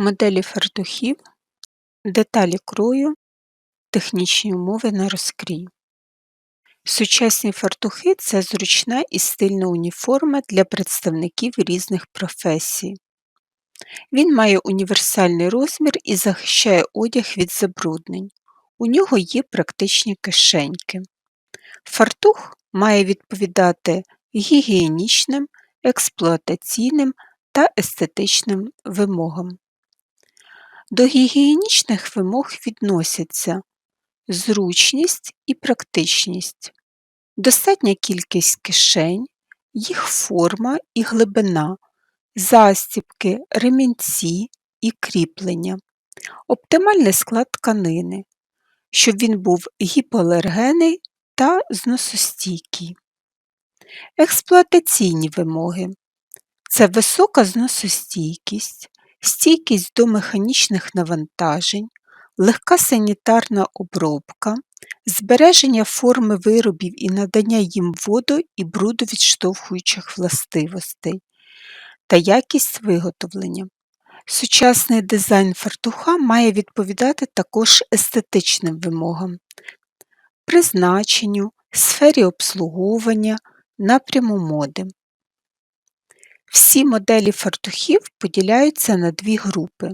Моделі фартухів, деталі крою, технічні умови на розкрій. Сучасні фартухи це зручна і стильна уніформа для представників різних професій. Він має універсальний розмір і захищає одяг від забруднень. У нього є практичні кишеньки. Фартух має відповідати гігієнічним, експлуатаційним та естетичним вимогам. До гігієнічних вимог відносяться зручність і практичність, достатня кількість кишень, їх форма і глибина, застібки, ремінці і кріплення, оптимальний склад тканини, щоб він був гіпоалергенний та зносостійкий. Експлуатаційні вимоги. Це висока зносостійкість, стійкість до механічних навантажень, легка санітарна обробка, збереження форми виробів і надання їм воду і брудовідштовхуючих властивостей та якість виготовлення. Сучасний дизайн фартуха має відповідати також естетичним вимогам, призначенню, сфері обслуговування, напряму моди. Всі моделі фартухів поділяються на дві групи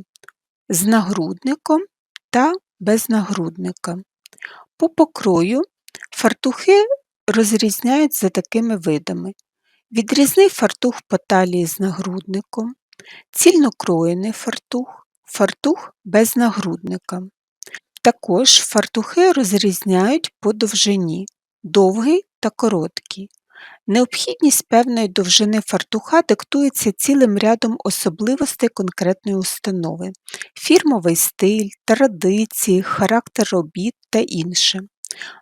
з нагрудником та без нагрудника. По покрою фартухи розрізняють за такими видами: відрізний фартух по талії з нагрудником, цільнокроєний фартух, фартух без нагрудника. Також фартухи розрізняють по довжині довгий та короткий. Необхідність певної довжини фартуха диктується цілим рядом особливостей конкретної установи, фірмовий стиль, традиції, характер робіт та інше.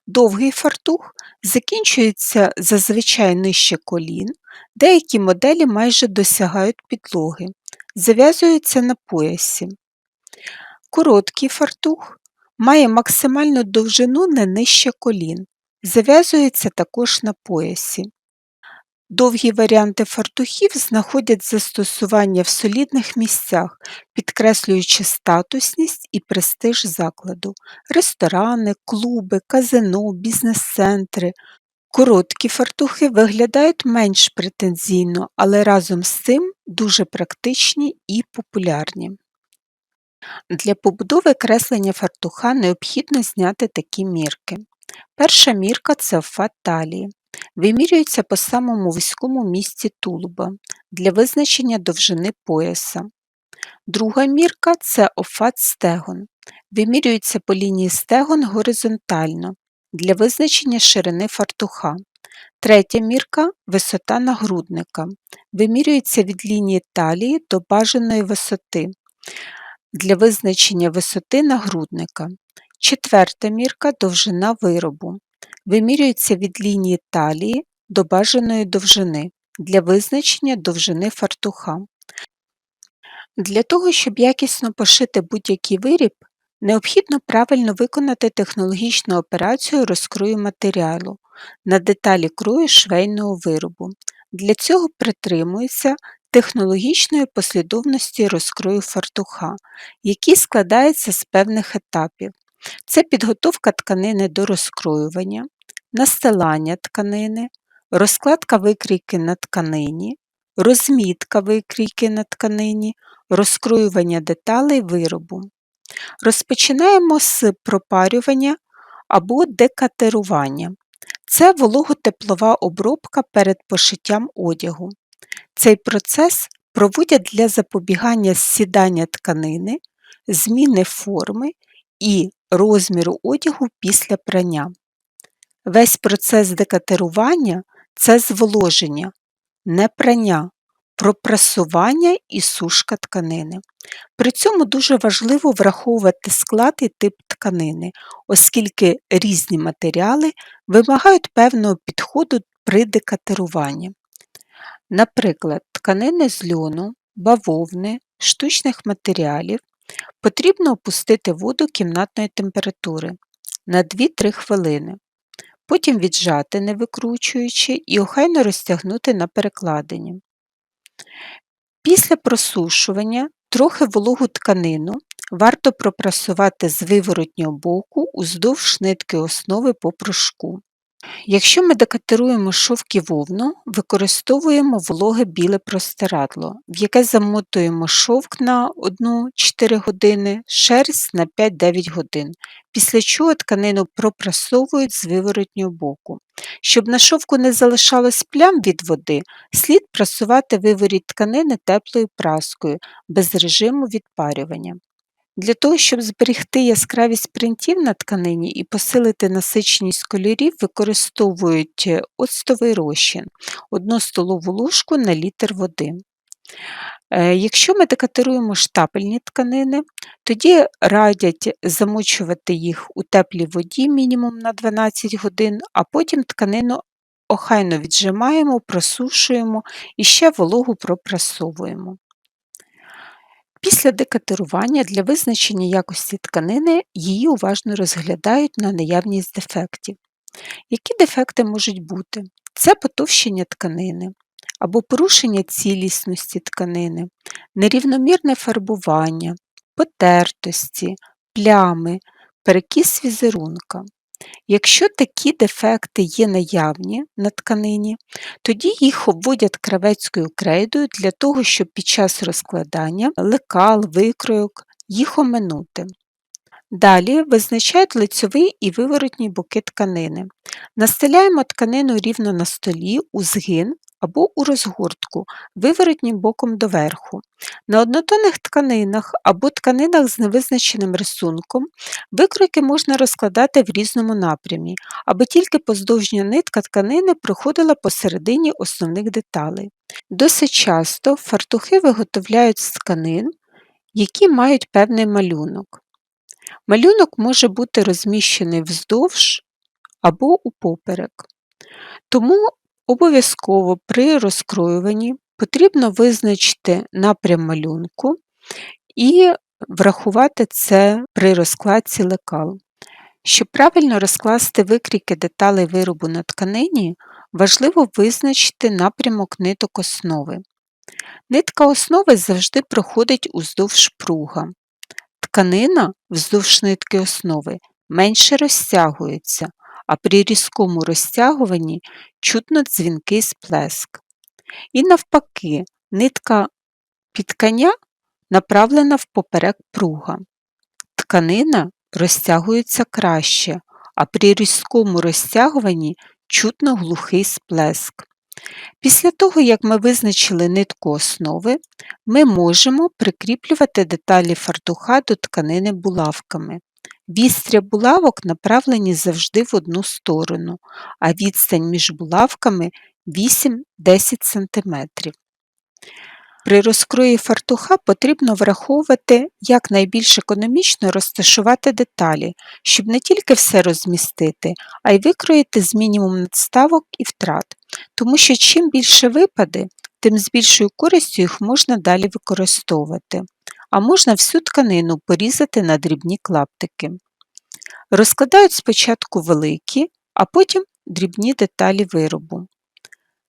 Довгий фартух закінчується зазвичай нижче колін, деякі моделі майже досягають підлоги, зав'язуються на поясі. Короткий фартух має максимальну довжину не нижче колін, зав'язується також на поясі. Довгі варіанти фартухів знаходять застосування в солідних місцях, підкреслюючи статусність і престиж закладу, ресторани, клуби, казино, бізнес-центри. Короткі фартухи виглядають менш претензійно, але разом з цим дуже практичні і популярні. Для побудови креслення фартуха необхідно зняти такі мірки. Перша мірка це офат талії. Вимірюється по самому вузькому місці тулуба для визначення довжини пояса. Друга мірка це офат стегон. Вимірюється по лінії стегон горизонтально для визначення ширини фартуха. Третя мірка висота нагрудника. Вимірюється від лінії талії до бажаної висоти для визначення висоти нагрудника. Четверта мірка довжина виробу. Вимірюється від лінії талії до бажаної довжини для визначення довжини фартуха. Для того, щоб якісно пошити будь-який виріб, необхідно правильно виконати технологічну операцію розкрою матеріалу на деталі крою швейного виробу. Для цього притримується технологічної послідовності розкрою фартуха, який складається з певних етапів. Це підготовка тканини до розкроювання, настилання тканини, розкладка викрійки на тканині, розмітка викрійки на тканині, розкроювання деталей виробу. Розпочинаємо з пропарювання або декатерування. Це вологотеплова обробка перед пошиттям одягу. Цей процес проводять для запобігання зсідання тканини, зміни форми і розміру одягу після прання. Весь процес декатерування це зволоження, не прання, пропрасування і сушка тканини. При цьому дуже важливо враховувати склад і тип тканини, оскільки різні матеріали вимагають певного підходу при декатеруванні. Наприклад, тканини з льону, бавовни, штучних матеріалів потрібно опустити воду кімнатної температури на 2-3 хвилини, потім віджати, не викручуючи, і охайно розтягнути на перекладині. Після просушування Трохи вологу тканину варто пропрасувати з виворотнього боку уздовж нитки основи по пружку. Якщо ми декатируємо шовк і вовну, використовуємо вологе біле простирадло, в яке замотуємо шовк на 1-4 години, шерсть на 5-9 годин, після чого тканину пропрасовують з виворотнього боку. Щоб на шовку не залишалось плям від води, слід прасувати виворіт тканини теплою праскою без режиму відпарювання. Для того, щоб зберегти яскравість принтів на тканині і посилити насиченість кольорів, використовують е, оцтовий розчин 1 столову ложку на літр води. Е, якщо ми декатируємо штапельні тканини, тоді радять замочувати їх у теплій воді мінімум на 12 годин, а потім тканину охайно віджимаємо, просушуємо і ще вологу пропрасовуємо. Після декатирування для визначення якості тканини її уважно розглядають на наявність дефектів. Які дефекти можуть бути? Це потовщення тканини або порушення цілісності тканини, нерівномірне фарбування, потертості, плями, перекіс візерунка. Якщо такі дефекти є наявні на тканині, тоді їх обводять кравецькою крейдою для того, щоб під час розкладання лекал, викройок їх оминути. Далі визначають лицьовий і виворотній боки тканини. Настеляємо тканину рівно на столі у згин або у розгортку виворотнім боком доверху. На однотонних тканинах або тканинах з невизначеним рисунком викройки можна розкладати в різному напрямі, аби тільки поздовжня нитка тканини проходила посередині основних деталей. Досить часто фартухи виготовляють з тканин, які мають певний малюнок. Малюнок може бути розміщений вздовж або упоперек. Тому обов'язково при розкроюванні потрібно визначити напрям малюнку і врахувати це при розкладці лекал. Щоб правильно розкласти викрійки деталей виробу на тканині, важливо визначити напрямок ниток основи. Нитка основи завжди проходить уздовж пруга. Тканина вздовж нитки основи менше розтягується, а при різкому розтягуванні чутно дзвінкий сплеск. І навпаки, нитка підкання направлена впоперек пруга. Тканина розтягується краще, а при різкому розтягуванні чутно глухий сплеск. Після того, як ми визначили нитку основи, ми можемо прикріплювати деталі фартуха до тканини булавками. Вістря булавок направлені завжди в одну сторону, а відстань між булавками 8-10 см. При розкрої фартуха потрібно враховувати, як найбільш економічно розташувати деталі, щоб не тільки все розмістити, а й викроїти з мінімум надставок і втрат, тому що чим більше випаде, тим з більшою користю їх можна далі використовувати, а можна всю тканину порізати на дрібні клаптики. Розкладають спочатку великі, а потім дрібні деталі виробу.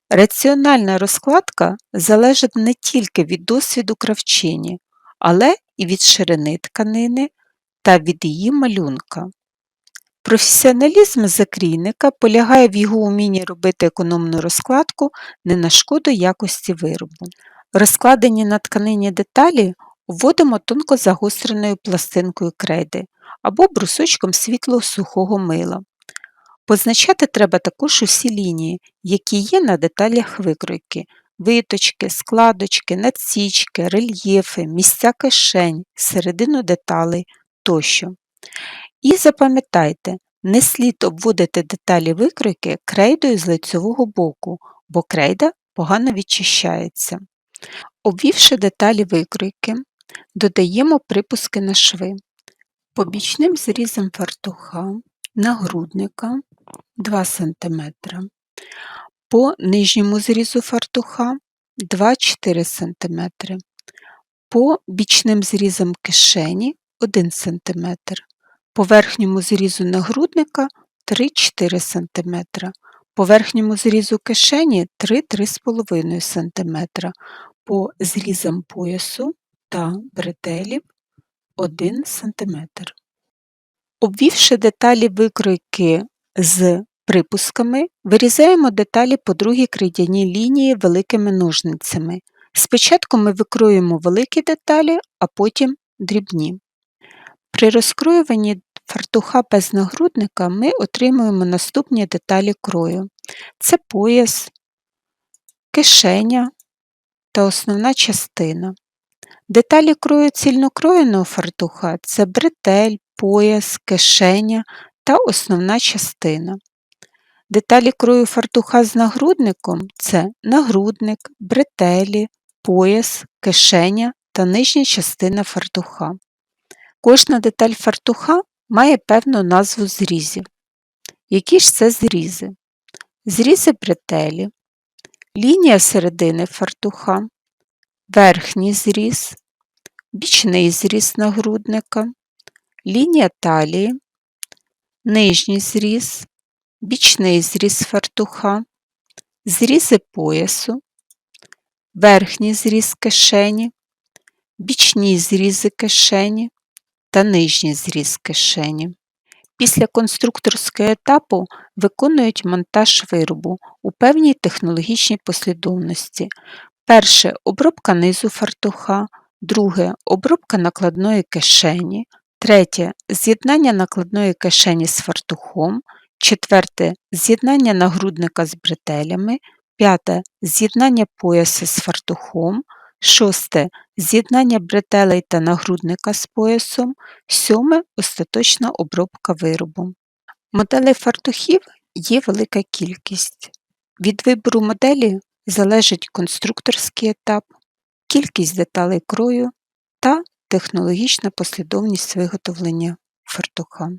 Раціональна розкладка залежить не тільки від досвіду кравчині, але і від ширини тканини та від її малюнка. Професіоналізм закрійника полягає в його умінні робити економну розкладку не на шкоду якості виробу. Розкладені на тканині деталі вводимо тонко загостреною пластинкою крейди або брусочком світло сухого мила. Позначати треба також усі лінії, які є на деталях викройки, виточки, складочки, надсічки, рельєфи, місця кишень, середину деталей тощо. І запам'ятайте, не слід обводити деталі викройки крейдою з лицьового боку, бо крейда погано відчищається. Обвівши деталі викройки, додаємо припуски на шви. Побічним зрізом фартуха, нагрудника 2 см, по нижньому зрізу фартуха 2-4 см, по бічним зрізам кишені 1 см, по верхньому зрізу нагрудника 3-4 см, по верхньому зрізу кишені 3-3,5 см, по зрізам поясу та бретелів 1 см. Обвівши деталі викройки з припусками, вирізаємо деталі по другій крейдяній лінії великими ножницями. Спочатку ми викроюємо великі деталі, а потім дрібні. При розкроюванні фартуха без нагрудника ми отримуємо наступні деталі крою. Це пояс, кишеня та основна частина. Деталі крою цільнокроєного фартуха це бретель, пояс, кишеня та основна частина. Деталі крою фартуха з нагрудником це нагрудник, бретелі, пояс, кишеня та нижня частина фартуха. Кожна деталь фартуха має певну назву зрізів. Які ж це зрізи? Зрізи бретелі, лінія середини фартуха, верхній зріз, бічний зріз нагрудника, лінія талії, нижній зріз, бічний зріз фартуха, зрізи поясу, верхній зріз кишені, бічні зрізи кишені та нижній зріз кишені. Після конструкторського етапу виконують монтаж виробу у певній технологічній послідовності. Перше обробка низу фартуха, друге обробка накладної кишені, третє з'єднання накладної кишені з фартухом, четверте з'єднання нагрудника з бретелями, п'яте з'єднання пояса з фартухом, шосте з'єднання бретелей та нагрудника з поясом, сьоме остаточна обробка виробу. Моделей фартухів є велика кількість. Від вибору моделі залежить конструкторський етап, кількість деталей крою та технологічна послідовність виготовлення фартуха.